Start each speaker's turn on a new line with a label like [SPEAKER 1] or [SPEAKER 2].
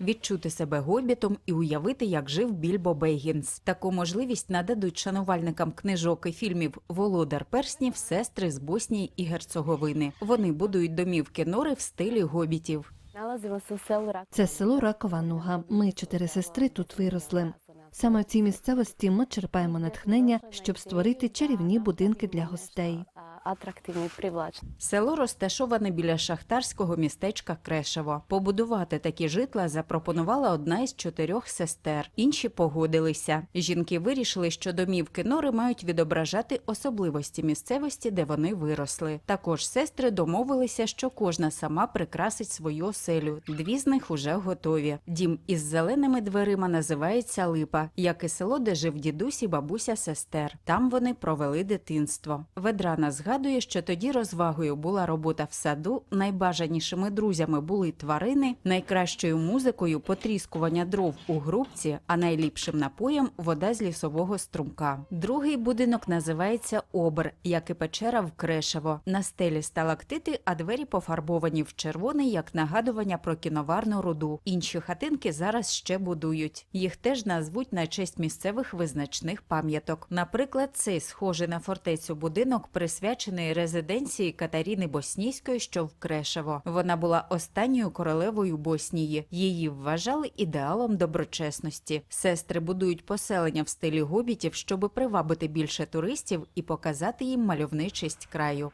[SPEAKER 1] відчути себе гобітом і уявити, як жив Більбо Бейгінс. Таку можливість нададуть шанувальникам книжок і фільмів Володар перснів, сестри з Боснії і Герцеговини. Вони будують домівки нори в стилі гобітів.
[SPEAKER 2] Це село Ракова Нуга. Ми, чотири сестри, тут виросли. Саме в цій місцевості ми черпаємо натхнення, щоб створити чарівні будинки для гостей.
[SPEAKER 3] Atraktivni i.
[SPEAKER 1] Село розташоване біля шахтарського містечка Крешево. Побудувати такі житла запропонувала одна із чотирьох сестер. Інші погодилися. Жінки вирішили, що домівки нори мають відображати особливості місцевості, де вони виросли. Також сестри домовилися, що кожна сама прикрасить свою оселю. Дві з них уже готові. Дім із зеленими дверима називається Липа, як і село, де жив дідусь і бабуся сестер. Там вони провели дитинство. Ведрана згадує, що тоді розвагою була робота в саду, найбажанішими друзями були тварини, найкращою музикою потріскування дров у грубці, а найліпшим напоєм вода з лісового струмка. Другий будинок називається Обер, як і печера в Крешево. На стелі сталактити, а двері пофарбовані в червоний як нагадування про кіноварну руду. Інші хатинки зараз ще будують. Їх теж назвуть на честь місцевих визначних пам'яток. Наприклад, цей схожий на фортецю будинок присвячений резиденції Катаріни Боснійської, що в Крешево. Вона була останньою королевою Боснії. Її вважали ідеалом доброчесності. Сестри будують поселення в стилі гобітів, щоб привабити більше туристів і показати їм мальовничість краю.